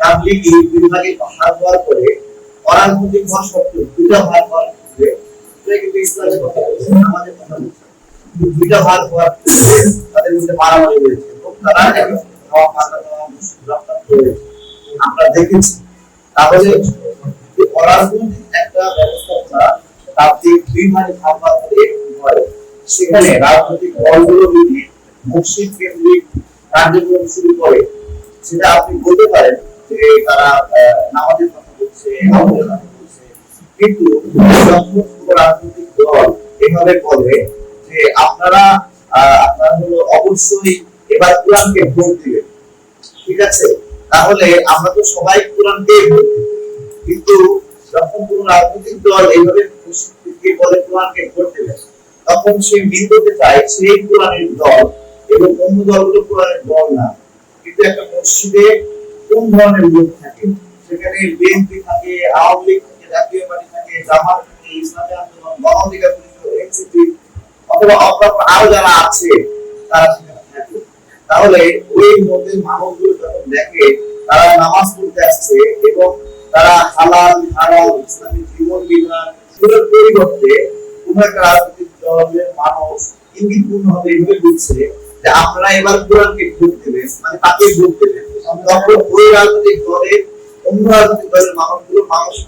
তাবলিগ বিভাগে ভাগ হওয়ার পরে অরাজনৈতিক সত্ত্বেও দুইটা ভাগ হওয়ার বলছে দুইটা ভাগ হওয়ার ক্ষেত্রে তাদের মধ্যে মারামারি হয়েছে। আমরা দেখেছি। তাহলে অরাজনৈতিক একটা ব্যবস্থাপনা তাবলিগ দুই ভাগে ভাগ হওয়ার পরে সেখানে রাজনৈতিক দলগুলো যদি মসজিদ কেন্দ্রিক কার্যক্রম শুরু করে। সেটা আপনি বলতে পারেন যে তারা নামাজের কথা বলছে কিন্তু রাজনৈতিক দল এভাবে বলে যে আপনারা আপনারা হলো অবশ্যই এবার কোরআনকে ভোট দিবেন। ঠিক আছে? তাহলে আমরা তো সবাই কোরআনকে ভোট কিন্তু যখন কোনো রাজনৈতিক দল এইভাবে বলে কোরআনকে ভোট দেবে, তখন সে বিন্দুতে চায় সেই কোরআনের দল এবং অন্য দলগুলো কোরআনের দল না। কিন্তু একটা মসজিদে কোন ধরনের লোক থাকে? সেখানে বিএনপি থাকে, আওয়ামী লীগ থাকে, জাতীয় পার্টি থাকে, জামাত থাকে, ইসলামী আন্দোলন গণ পরিষদ এনসিপি অথবা অন্যান্য আরও যারা আছে, তারা সেখানে থাকে। তাহলে ওই মধ্যে মানুষগুলো যখন দেখে, তারা নামাজ পড়তে আসছে এবং তারা হালাল, হারাম, ইসলামী জীবন বিধান এগুলোর পরিবর্তে কোন একটা রাজনৈতিক দলের মানুষ ইঙ্গিতপূর্ণ ভাবে এইভাবে বুঝছে যে আপনারা এবার কোরআনকে ভোট দেবেন মানে তাকে ভোট দেবেন। তখন ওই রাজনৈতিক দলের অন্য রাজনৈতিক দলের মানুষগুলো মানসিক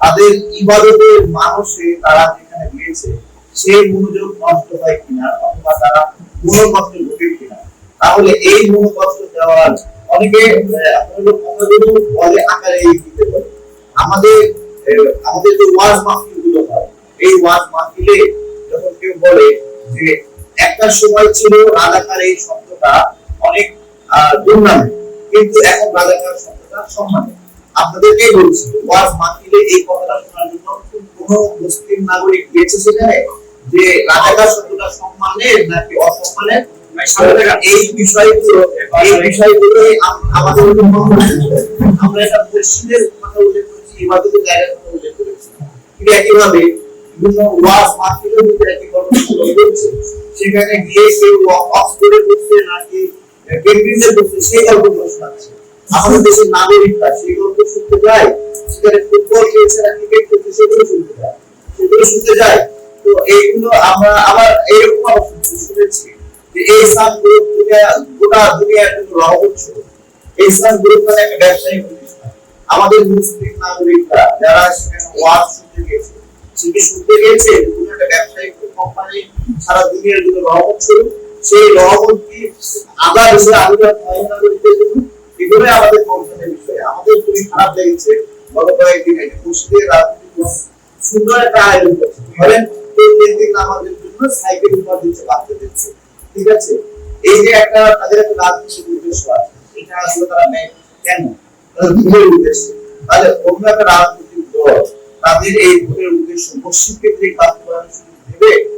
তাদের ইবাদতের মানুষে তারা যেখানে গিয়েছে সেই মনোযোগ নষ্ট হয় কিনা, অথবা তারা মনোকষ্ট ঘটে কিনা। তাহলে এই মনোকষ্ট দেওয়ার অনেকে বলে আকারে দিতে পারে। আমাদের আমাদের যে ওয়াজ মাহফিলগুলো হয়, এই ওয়াজ মাহফিলে যখন কেউ বলে যে একটা সময় ছিল রাজাকার এই শব্দটা অনেক দুর্নামে। কিন্তু এখন রাজাকার শব্দটা সম্মানে আপনাদেরকেই বলছি, ওয়াজ মাহফিলে এই কথাটা শোনার জন্য কোন মুসলিম নাগরিক গিয়েছে সেখানে? যে রাজাকার শব্দটা সম্মানের নাকি অসম্মানের? এই বিষয়গুলো এই বিষয়গুলো আমাদের আমরা এটা কথা উল্লেখ করেছি জায়গার কথা উল্লেখ করেছি। ঠিক একইভাবে বিভিন্ন ওয়াজ মাহফিলের ভিতরে একই সেখানে গিয়ে কেউ অক্সফোর্ডে করছে নাকি কেমব্রিজে করছে সেই গল্পগুলো শোনাচ্ছে। আমাদের দেশের নাগরিকরা সেই গল্প শুনতে যায়, সেখানে ফুটবল খেলছে না ক্রিকেট খেলছে সেগুলো শুনতে যায়। সেগুলো শুনতে যায়। তো এইগুলো আমরা আবার এরকম অবস্থা শুনেছি যে এই ইসলাম গ্রুপ গোটা দুনিয়ার জন্য ছিল এই ইসলাম গ্রুপ মানে একটা ব্যবসায়িক প্রতিষ্ঠান। আমাদের মুসলিম নাগরিকরা যারা সেখানে ওয়াজ শুনতে গেছে সেটি শুনতে গেছে রাজনীতি সুন্দর একটা আয়োজন করছে। ধরেন, প্রত্যেকদিন আমাদের জন্য সাইকেল দিচ্ছে বাচ্চাদেরকে ঠিক আছে? এই যে একটা তাদের একটা রাজনীতিক উদ্দেশ্য আছে। এটা আসলে তারা নেয় কেন? তাদের উদ্দেশ্য। তাহলে অন্য একটা রাজনৈতিক দল তাদের এই ভোটের উদ্দেশ্য পশ্চিম কেন্দ্রিক বাস্তবায়ন শুধু ভেবে